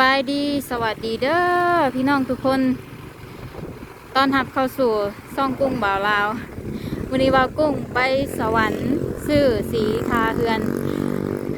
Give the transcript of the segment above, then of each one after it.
บายดีสวัสดีเด้อพี่น้องทุกคนตอนหับเข้าสู่ซ่องกุ้งบ่าวลาววันนี้ว่าวกุ้งไปสวรรค์ซื้อสีทาเฮือน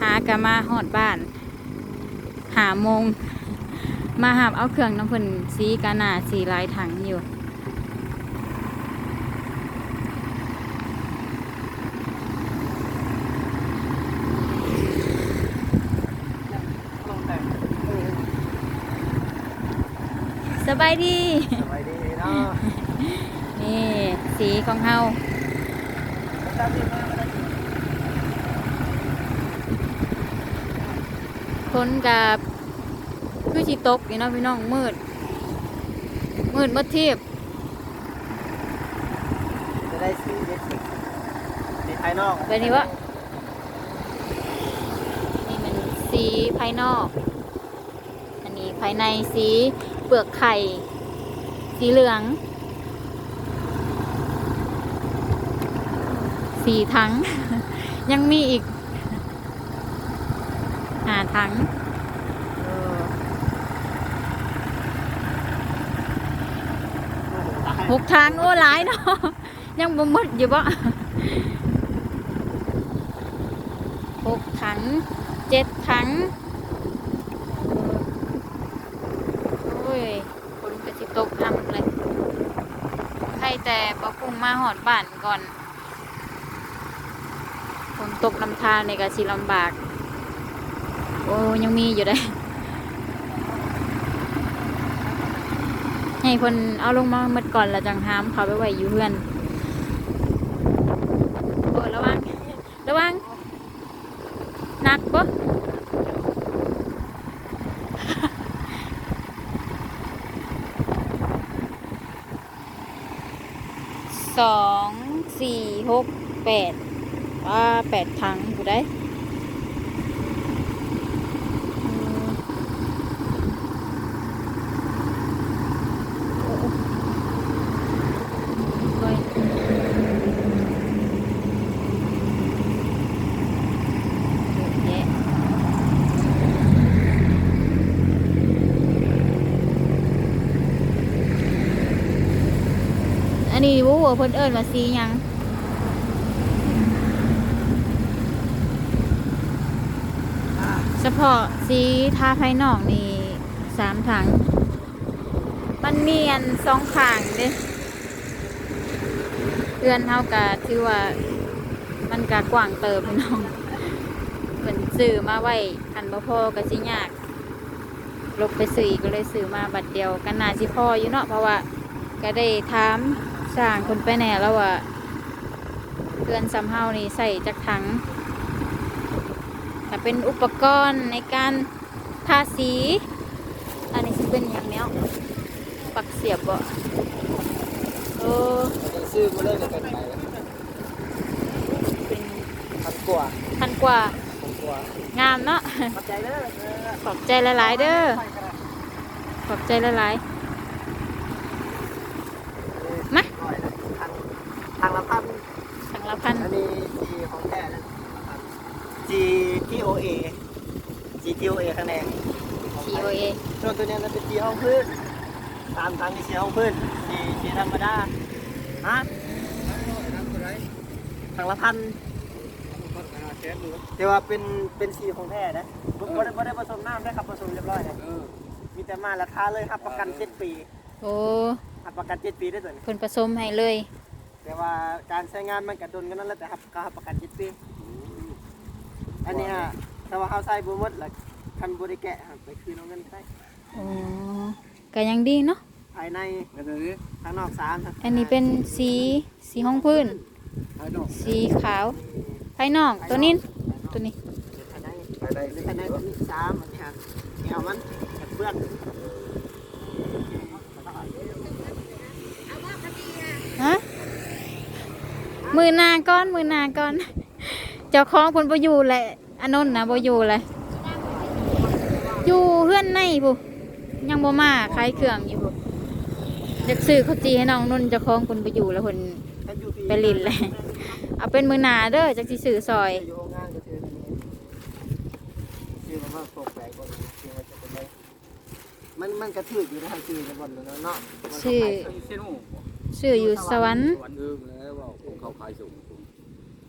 หากะมาหอดบ้าน หามง มาหับเอาเครื่องน้ำฝนสีกาหนาสีลายถังอยู่ ลงแต่ง สบายดี สบายดีเนาะนี่สีของเฮาตามที่มาก็ได้คนกับคือสิตกอยู่เนาะพี่น้องมืด มืดมืดเทียบจะได้สีเด็ดสีสีภายนอกแบบนี้วะนี่มันสีภายนอก อันนี้ภายในสี เปลือกไข่ สีเหลือง สีถัง ยังมีอีกหาถังเออหกทางโอ้หลายเนาะยังบ่หมดอยู่บ่หกถังเจ็ดถังโอ้ยคนก็สิ ตกทำเลยใครแต่บ่พุ่งมาหอดบ้านก่อนฝนตกลำธารในกะสิลำบาก โอ้ยังมีอยู่ได้ให้คนเอาลงมาเมื่อก่อนแล้วจังห้ามเขาไปไว้อยู่เพื่อนโอ้ระวัง ระวังหนักปะ สองสี่หกแปดว่าแปดถังกูได้อืมโอ้ยเยอะแยะ อันนี้วู้ว่าเพิ่นเอิ้นว่าสีหยังเฉพาะสีทาภายนอกนี่สามถัง มันเมีอันสองขางเด้เพื่อนเท่ากับที่ว่า มันกะกว้างเติบพี่น้องเป็นสื่อมาไว้คันบ่พอก็สิยากลบไปสื่อก็เลยสื่อมาบัดเดียวกันนาสิพออยู่เนาะเพราะว่าก็ได้ถาม สร้างคนไปแหน่แล้วว่าเพื่อนสำเฮานี่ใส่จักถังแต่เป็นอุปกรณ์ในการทาสี อันนี้จะเป็นอย่างเนี้ยปักเสียบบ่โอ้จะซื้อมาเลยจะเป็นไปเป็นพันกว่าพันกว่าพันกว่า งามเนาะขอบใจเด้อขอบใจหลายๆเด้อขอบใจหลาย มา ทางละพัน ๆสัง ละพันอันนี้จีของแท้นะจี T O A G T O A คะแนน GOA ส่วนตัวนี้มันเป็นจีห้องพื้นตามทางที่จีห้องพื้นจีจีธรรมดาฮะทางละพันแต่ว่าเป็นเป็นสีของแท้นะบ่บ่ได้บ่ได้ผสมน้ำได้ครับผสมเรียบร้อยนะมีแต่มาราคาเลยครับประกัน7ปี โอ้ครับประกัน7ปีได้ตัวนี้เพิ่นผสมให้เลย แต่ว่าการใช้งานมันกระดนกันนั่นแหละแต่ครับก็รับประกัน7ปี อันนี้ฮะถ้าว่าเฮาใส่บ่หมดแล้วคันบ่ได้แกะครับไปคืนเอาเงินใช้โอ้ก็ยังดีเนาะภายในข้างนอก3ครับอันนี้เป็นสีสีห้องพื้นสีขาวภายนอกตัวนี้ตัวนี้ภายในภายในภายในตัวนี้3อันนี้ฮะแนวมันเปื้อน ฮะ มือหนาก้อนมือหนาก้อน เจ้าของคนบ่อยู่แหละอันนนท์นะบ่อยู่เลยอยู่เพื่อนในผู้ยังบ่มาขายเครื่องอยู่ผู้อยากซื้อข้าวจีให้น้องนุ่นเจ้าของคนบ่อยู่แล้วคนถ้าอยู่ที่ไปลินเลยเอาเป็นมือหนาเด้อจักสิซื้อซอยอยู่โรงงานก็คืออันนี้ชื่อมันว่าโปรแปลกกว่าชื่อมันจะเป็นไรมันมันกระถืออยู่นะชื่อในบ่อนเนาะเนาะชื่อเส้นหมูบ่ชื่ออยู่สวรรค์วันเอิง แล้วว่าพวกเขาขายส่ง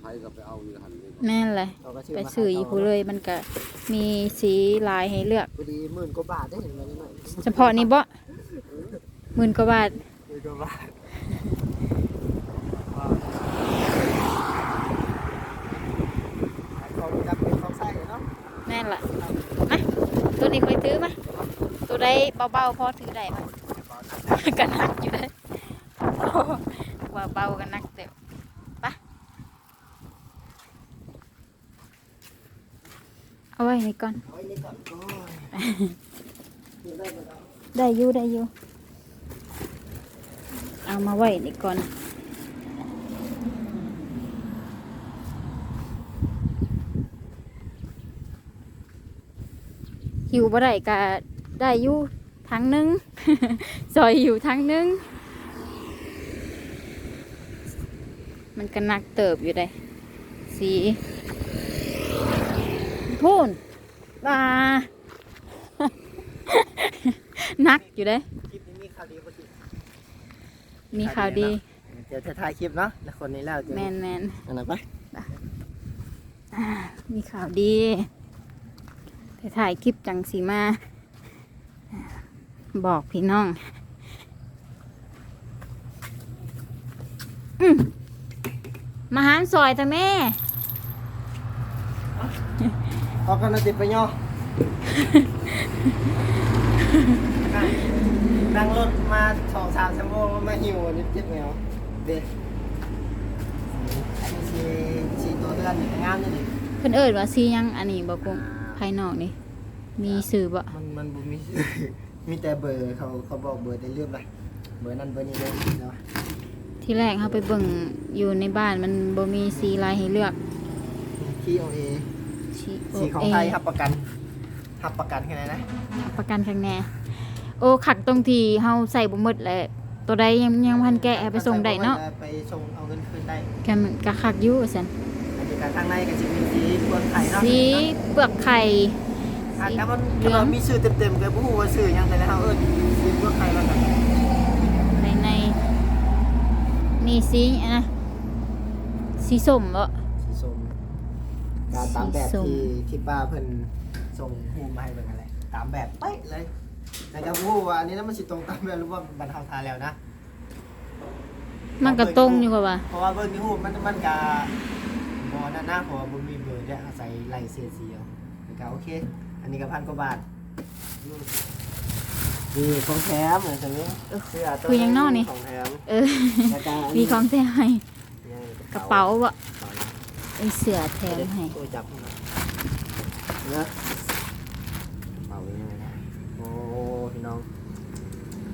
ใครก็ไปเอาอยู่หันนี่แม่นเลยเขาก็ไปซื้ออยู่ผู้เลยมันก็มีสีลายให้เลือก พอดีหมื่นกว่าบาทได้เห็นไหมนิดหน่อยเฉพาะนี้บ่หมื่นกว่าบาทหมื่นกว่าบาทเขาจับเป็นของใส่เนาะแม่นล่ะมาตัวนี้ค่อยถือมาตัวใดเบาๆพอถือได้มากันนักอยู่ได้อว่า เบากันนักเต็มปะเอาไว้นี่ก่อนเอาไว้นี่ก่อนโอ้ยเดี๋ยวได้หมดแล้วได้อยู่ได้อยู่เอามาไว้นี่ก่อนหิวบ่ได้ก็ได้อยู่ทั้งหนึงซอยอยู่ทั้งหนึง มันก็หนักเติบอยู่ได้สีพูนว่านักอยู่ได้คลิปนี้มีข่าวดีป่ะสิมีข่าวดี เดี๋ยวจะถ่ายคลิปเนาะแล้วคนนี้แล้วจะแมนแมนอันนั้นปะอ่ามีข่าวดีไปถ่ายคลิปจังสีมา บอกพี่น้อง อืม มาหารซอยจ้ะแม่ เอากันนาติดไปย่อนั่งนั่งรถมาสองสามชั่วโมงมาหิวนิดเจ็บแมวเด็ดอันนี้สีสีตัวเดือนนี่ก็งามนี่ดิเพิ่นเอิดว่าซียังอันนี้บอกกุ้งภายนอกนี่ มีสื่อบ่มันมันบ่มี มีแต่เบอร์เขาเขาบอกเบอร์ได้เรื่องเลยเบอร์นั้นเบอร์นี้เลยนะวะ ที่แรกเขาไปเบิ่งอยู่ในบ้านมันบ่มีสีลายให้เลือกทีโอเอสีสีของไทยรับประกันรับประกันแค่ไหนนะประกันข้างแน่โอ้ขักตรงที่เฮาใส่บ่หมดแหละตัวใดยังยังพันแกะให้ไปส่งได้เนาะไปส่งเอาเงินคืนได้กันกะคักอยู่ซั่นอันนี้การทางในก็จะมีสีเปลือกไข่เนาะสีเปลือกไข่อะสีแต่มันเหลืองมีชื่อเต็มๆก็บ่ฮู้ว่าชื่อหยังแต่แล้วเอิ้นสีเปลือกไข่แล้วกันในใน นี่สีอันนะสีส้มบ่สีส้มการตามแบบสีส้มที่ที่ป้าเพิ่นส่งรูปมาให้เบิ่งอะไรตามแบบเป๊ะเลยแต่ก็บ่ฮู้ว่าอันนี้แล้วมันสิตรงตามแบบหรือว่าบรรเทาทาแล้วนะมันก็ตรงอยู่กว่าว่าเพราะว่าเบิ่งที่รูปมันมันก็บ่นั่นนะเพราะว่าบ่มีเบอร์ได้อาศัยไล่เศษสีเอาแต่ก็โอเค อันนี้ก็พันกว่าบาท นี่ของแถมเหมือนตรงนี้เสื้อตัวคือยังนอกนี่ ของแถมเออ แล้วก็นมีนี้ของแถมให้นี่กระเป๋าบ่กระเป๋าไอเสื้อแถมให้โอ้ยจับให้หน่อยเนอะกระเป๋ายังไงนะโอ้พี่น้อง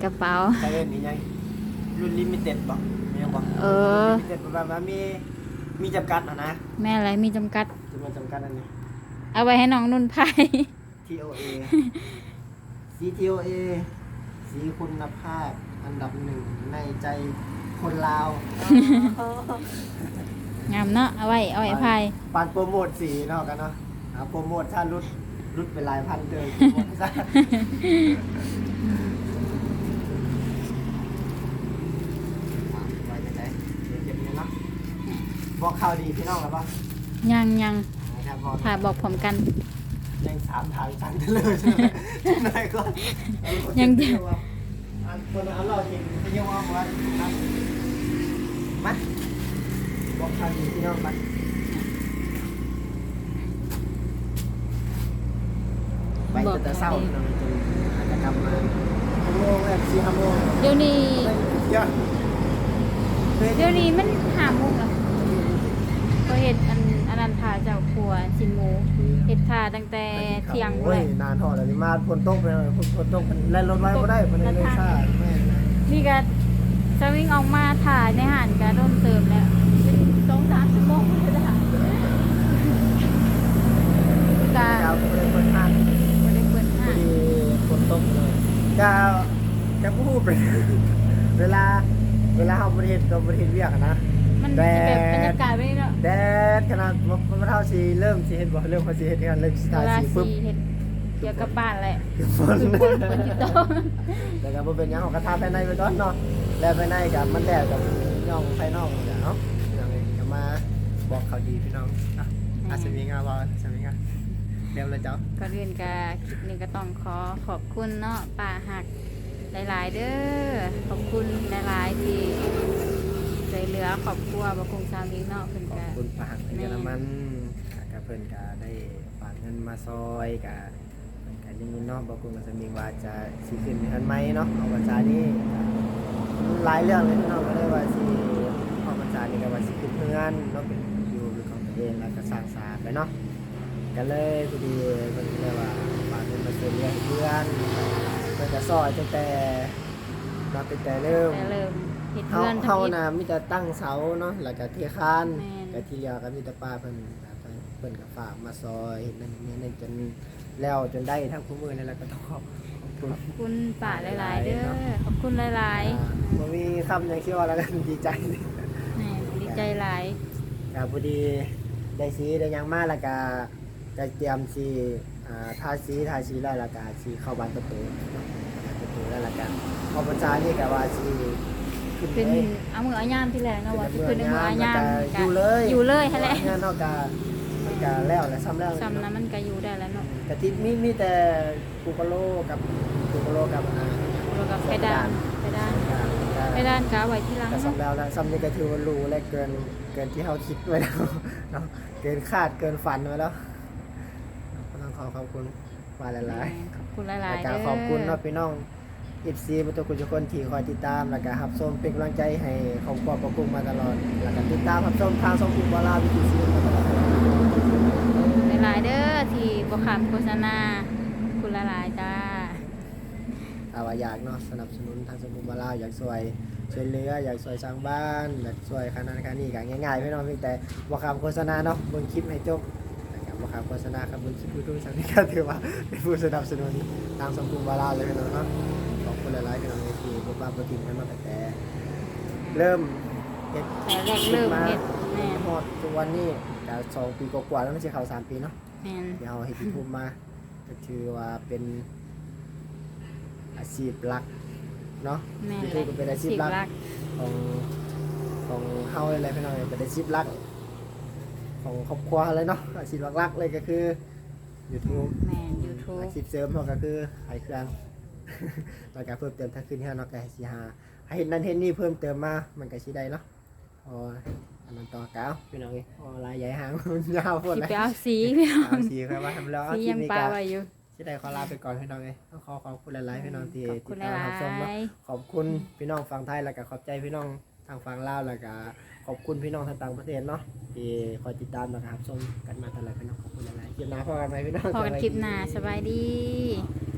กระเป๋าใช้เล่นนี่ยังรุ่นลิมิเต็ดบ่มียังบ่เออ ลิมิเต็ดประมาณว่ามีมีจำกัดนะนะแม่อะไรมีจำกัด จำนวนจำกัดอันนี้ เอาไว้ให้น้องนุ่นไพ่ TOA CTOA สีคุณภาพอันดับหนึ่งในใจคนลาว งามเนาะเอาไว้เอาไว้ไพ่ปานโปรโมทสีเนาะกันเนาะอ่าโปรโมทถ้ารุดรุดเป็นหลายพันเดินโปรโมทซะอะไว้จังไดเดี๋ยวเก็บเงินเนาะบอกข่าวดีพี่น้องแล้วปะยังยังนะครับบอก ถ่ายบอกผมกัน ยังสามทางสั่งได้เลยใช่ไหมไหนก็ยังเดียวอะอันคนเอาเราจริงไปเยี่ยมว่าไว้ครับมาบอกข่าวดีพี่น้องมาไปจนแต่เศร้าพี่น้องจนอาจจะกลับมาหกโมงแบบสี่ห้าโมงเดี๋ยวนี้เยอะเดี๋ยวนี้มันหาโมงแล้วก็เห็ดอันอันนันทาเจ้าครัวชินหมู เห็ดทาตั้งแต่เที่ยงโอ้เลยยนานทอดเลยมาฝนตกไปเลยฝนฝนตกมันแล่นรถไว้ไม่ได้มันเลยซ่าแม่นะนี่ก็จะวิ่งออกมาถ่ายในหันก็โดนเติมแล้วเป็นสองสามชั่วโมงเลยนะกาดาวก็เลยเปิดห้างไม่ได้เปิดพห้าองดีฝนตกเลยจะจะพูดไปเวลาเวลาเราบริเหตุเราบริเหตุเวียกอะนะ มันจะแบบบรรยากาศไม่ได้เนาะแดดขนาดมันมันเท่าสีเริ่มสีเห็นบ่เริ่มพอสีเห็นกันเริ่มสีเวตายลาสีสีปุ๊บเห็ดเกี่ยวกับบ้านแหละฝนคือคนฝนจิตตกแต่ก็บ่เป็นหยังของกระทาภายในไปก่อนเนาะแล้วภายในกับมันแดดกับย่องภายนอกเดี๋ยวเนาะอย่างนี้ก็มาบอกข่าวดีพี่น้องอะอาสมิงาบอลสมิงาเรียบเลยเจ้า ก่อนอื่นก็คลิปนี้ก็ต้องขอขอบคุณเนาะป้าหักหลาย ๆ เด้อขอบคุณหลาย ๆ ที่ใจวยเหลื อครอบครัวบะกงสามีเนาะเพิ่นขอบก็ คุณปากในเยอรมันกับเพิ่นก็ได้ฝากเงินมาซอยกับเพิ่นก็ยังมีเนาะบอกคุณกับสมิงว่าจะสิขึ้นเงินไหมเนาะเอาภาษานี้หลายเรื่องเลยพี่น้องก็เลยว่าสิเอาภาษานี้ก็ว่าสิขึ้นเงินเนาะเป็นอยู่เป็นของตัวเองแล้วก็สร้างสรรค์ไปเนาะก็เลยพอดีเพิ่นก็เลยว่าฝากเงินมาซื้อเลี้ยงเพื่อนเพิ่นก็ซอยตั้งแต่ มาตั้งแต่เริ่มแต่เริ่มเฮ็ดเฮาเพื่อนเฮาทำอิฐน่ะมีแต่ตั้งเสาเนาะแล้วก็เทคานแม่น ก็ที่เหลือก็มีแต่ป้าเพิ่นเพิ่นก็ฝากมาซอยเฮ็ดนั่นนี่นั่นจนแล้วจนได้ทั้งคู่มือนั่นแหละก็ต้องขอบคุณ ขอบคุณป้าหลาย ๆ เด้อ ขอบคุณหลายอ่าบ่มีคำหยังที่ว่าแล้วกันดีใจๆแหม่ดีใจหลายก็พอดีได้สีได้หยังมาแล้วก็ก็เตรียมสีอ่าทาสีทาสีแล้วแล้วก็สีเข้าบ้านประตูประตู แล้วแล้วกันพอประจานี่ก็ว่าสีขึ้นขึ้นเลยเอามือเอายามที่แล้วเนาะว่าสิขึ้นในมือเอาแล้วยามก็อยู่เลยอยู่เลยหั่นแหละงานเฮาก็มันก็แล้วแหละซ้ำแล้ว ซ้ำนะมันก็อยู่ได้แล้วเนาะกะทิมีมีแต่กูกะโลกับกูกะโลกับอ่าแล้วก็เพดานเพดานก็เพดานก็เอาไว้ที่หลังก็เนาะซ้ำแล้วแล้วซ้ำนี่ก็ถือว่ารู้และเกินเกินที่เฮาคิดไว้แล้วเนาะเกินคาดเกินฝันไว้แล้วก็ต้องขอขอบคุณมาหลายๆขอบคุณหแล้ลาวยๆก็เด้อขอบคุณเนาะพี่น้อง อิฟซีประตูกุญทุกคนที่คอยติดตาม แล้วก็รับชมเป็นกำลังใจให้ครอบครัวประกุ้งมาตลอด แล้วก็ติดตามรับชมทางช่องพิมพ์บอลาวิถีซีมาตลอดหลายๆเด้อที่บ่ขามโฆษณาขอบคุณหลายๆจ้าถ้าว่าอยากเนาะสนับสนุนทางช่องพิมพ์บอลาอยากช่วยช่วยเหลืออยากช่วยสร้างบ้านอยากช่วยคานาคานี่ก็ง่ายๆพี่น้องเพียงแต่บ่คำโฆษณาเนาะเบิ่งคลิปให้จบนะครับบ่คำโฆษณาครับเบิ่งคลิปยูทูบสักนิดก็ถือว่าเป็นผู้สนับสนุนทางช่องพิมพ์บอลาเลยพี่น้องเนาะขอบ คุณหลายๆพี่น้องที่บ่ว่าบ่ทิ้งกันมาตั้งแต่ เริ่มเฮ็ดแต่แรกเริ่มเฮ็ดแม่นฮอดทุกวันนี้ก็สองปีกว่าๆแล้วไม่ใช่เขาสามปีเนาะ แม่นเดี๋ยวเฮ็ดยูทูบมาก็ถือว่าเป็นอาชีพหลักเนาะแม่นยูทูบก็เป็นอาชีพหลักรักของของเฮาอะไรพี่น้องเป็นอาชีพหลัก ของครอบครัวเลยเนาะอาชีพหลักๆเลยก็คือ YouTube แม่น YouTube อาชีพเสริมเขาก็คือขายเครื่อง แล้วก็เพิ่มเติมถ้าขึ้นให้เนาะก็ให้สิหาให้เห็นนั่นเห็นนี่เพิ่มเติมมามันก็สิได้เนาะพออันนั้นต่อเก้าพี่น้องเอ้ยพอลายใหญ่หางมันยาวโพดสิเลยไปเอาสีพี่น้องเอาสีครับว่าทำแล้วเอาสีคลิยัปงนี้ปลาก็ ไว้อยู่ ที่ได้ขอลาไปก่อนพี่น้องเอ้ยต้องขอขอบคุณหลายๆพี่น้องที่ขอบคุติณดตามหลารับชมเนาะยขอบคุณพี่น้องฝั่งไทยแล้วก็ขอบใจพี่น้องทางฝั่งลาวแล้วก็ขอบคุณพี่น้องทางต่างประเทศเนาะที่คอยติดตามแล้วก็รับชมกันมาตลอดพี่น้องขอบคุณหลายๆคลิปหน้าพอกันไหมพี่น้อง ๆพอกันคลิปหน้าสบายดีส